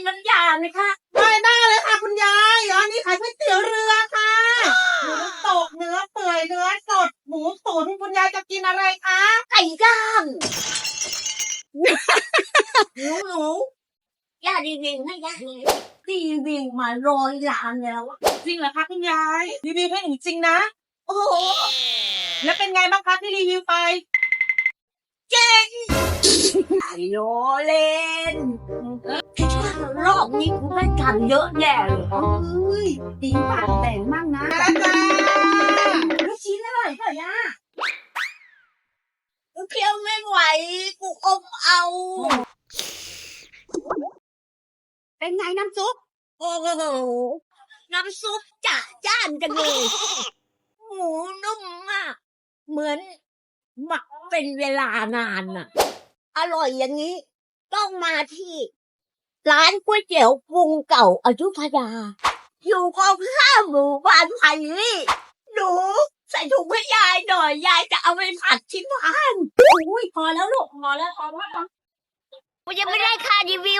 นน้ำยาไหมคะไม่ได้เลยค่ะคุณยายอันนี้ขายก๋วยเตี๋ยวเรือค่ะหมูน้ำตกเนื้อเปื่อยเนื้อสดหมูตุ๋นคุณยายจะกินอะไรคะไก่ย่างหนูหนูย่ารีวิวให้ย่าเลยรีวิวมาร้อยล้านแล้วอะจริงเหรอคะคุณยายรีวิวให้หนูจริงนะ โอ้โหแล้วเป็นไงบ้างคะที่รีวิวไปเจ๊งไอ้โยเล่นร อบนี้กูได้กันเยอะแน่เลยเอ้ยดีมากแต่งมั่งนะจ้าจ้าลูกชิ้นอร่อยเปล่าย่ากูเคี้ยวไม่ไหว กูอมเอา เป็นไงน้ำซุป โอ้โห น้ำซุปจ่าจ้านจังเลย หมูนุ่มมาก เหมือนหมักเป็นเวลานานน่ะ อร่อยอย่างนี้ ต้องมาที่ ร้านก๋วยเตี๋ยวกรุงเก่าอายุทยา อยู่กองข้ามหมู่บ้านไผ่ลี่หนูใส่ถุงให้ยายหน่อย ยายจะเอาไปผัดที่บ้านอุ้ยพอแล้วลูกพอแล้วพอแล้วกูยังไม่ได้ค่ารีวิว